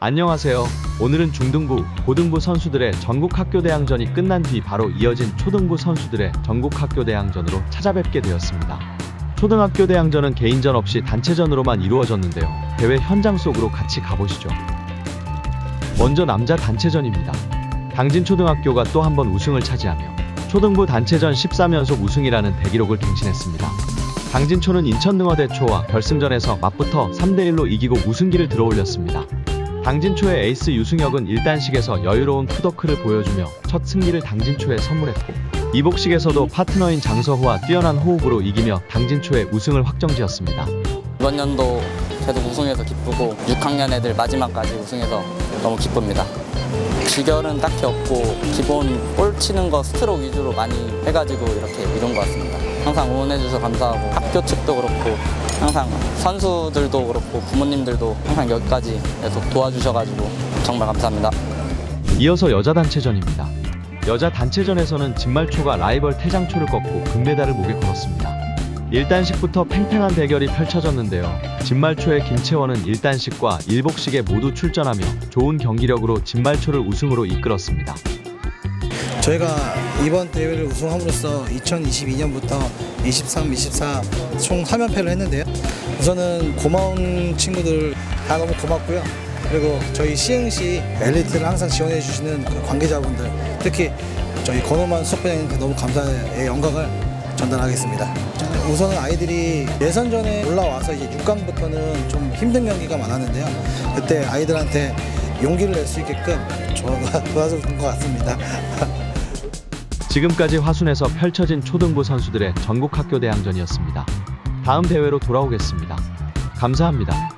안녕하세요. 오늘은 중등부, 고등부 선수들의 전국 학교 대항전이 끝난 뒤 바로 이어진 초등부 선수들의 전국 학교 대항전으로 찾아뵙게 되었습니다. 초등학교 대항전은 개인전 없이 단체전으로만 이루어졌는데요. 대회 현장 속으로 같이 가보시죠. 먼저 남자 단체전입니다. 당진 초등학교가 또 한 번 우승을 차지하며 초등부 단체전 13연속 우승이라는 대기록을 갱신했습니다. 당진초는 인천능어대초와 결승전에서 맞붙어 3대1로 이기고 우승기를 들어올렸습니다. 당진초의 에이스 유승혁은 1단식에서 여유로운 푸더크를 보여주며 첫 승리를 당진초에 선물했고 이복식에서도 파트너인 장서호와 뛰어난 호흡으로 이기며 당진초의 우승을 확정지었습니다. 이번 연도 계속 우승해서 기쁘고 6학년 애들 마지막까지 우승해서 너무 기쁩니다. 비결은 딱히 없고 기본 볼 치는 거 스트로크 위주로 많이 해가지고 이렇게 이룬 것 같습니다. 항상 응원해주셔서 감사하고 학교 측도 그렇고 항상 선수들도 그렇고 부모님들도 항상 여기까지 계속 도와주셔가지고 정말 감사합니다. 이어서 여자 단체전입니다. 여자 단체전에서는 진말초가 라이벌 태장초를 꺾고 금메달을 목에 걸었습니다. 1단식부터 팽팽한 대결이 펼쳐졌는데요. 진말초의 김채원은 1단식과 일복식에 모두 출전하며 좋은 경기력으로 진말초를 우승으로 이끌었습니다. 저희가 이번 대회를 우승함으로써 2022년부터 23, 24 총 3연패를 했는데요. 우선은 고마운 친구들 다 너무 고맙고요. 그리고 저희 시흥시 엘리트를 항상 지원해 주시는 그 관계자분들, 특히 저희 권호만 수업부장님께 너무 감사의 영광을 전달하겠습니다. 우선은 아이들이 예선전에 올라와서 이제 6강부터는 좀 힘든 경기가 많았는데요. 그때 아이들한테 용기를 낼 수 있게끔 저가 도와준 것 같습니다. 지금까지 화순에서 펼쳐진 초등부 선수들의 전국 학교 대항전이었습니다. 다음 대회로 돌아오겠습니다. 감사합니다.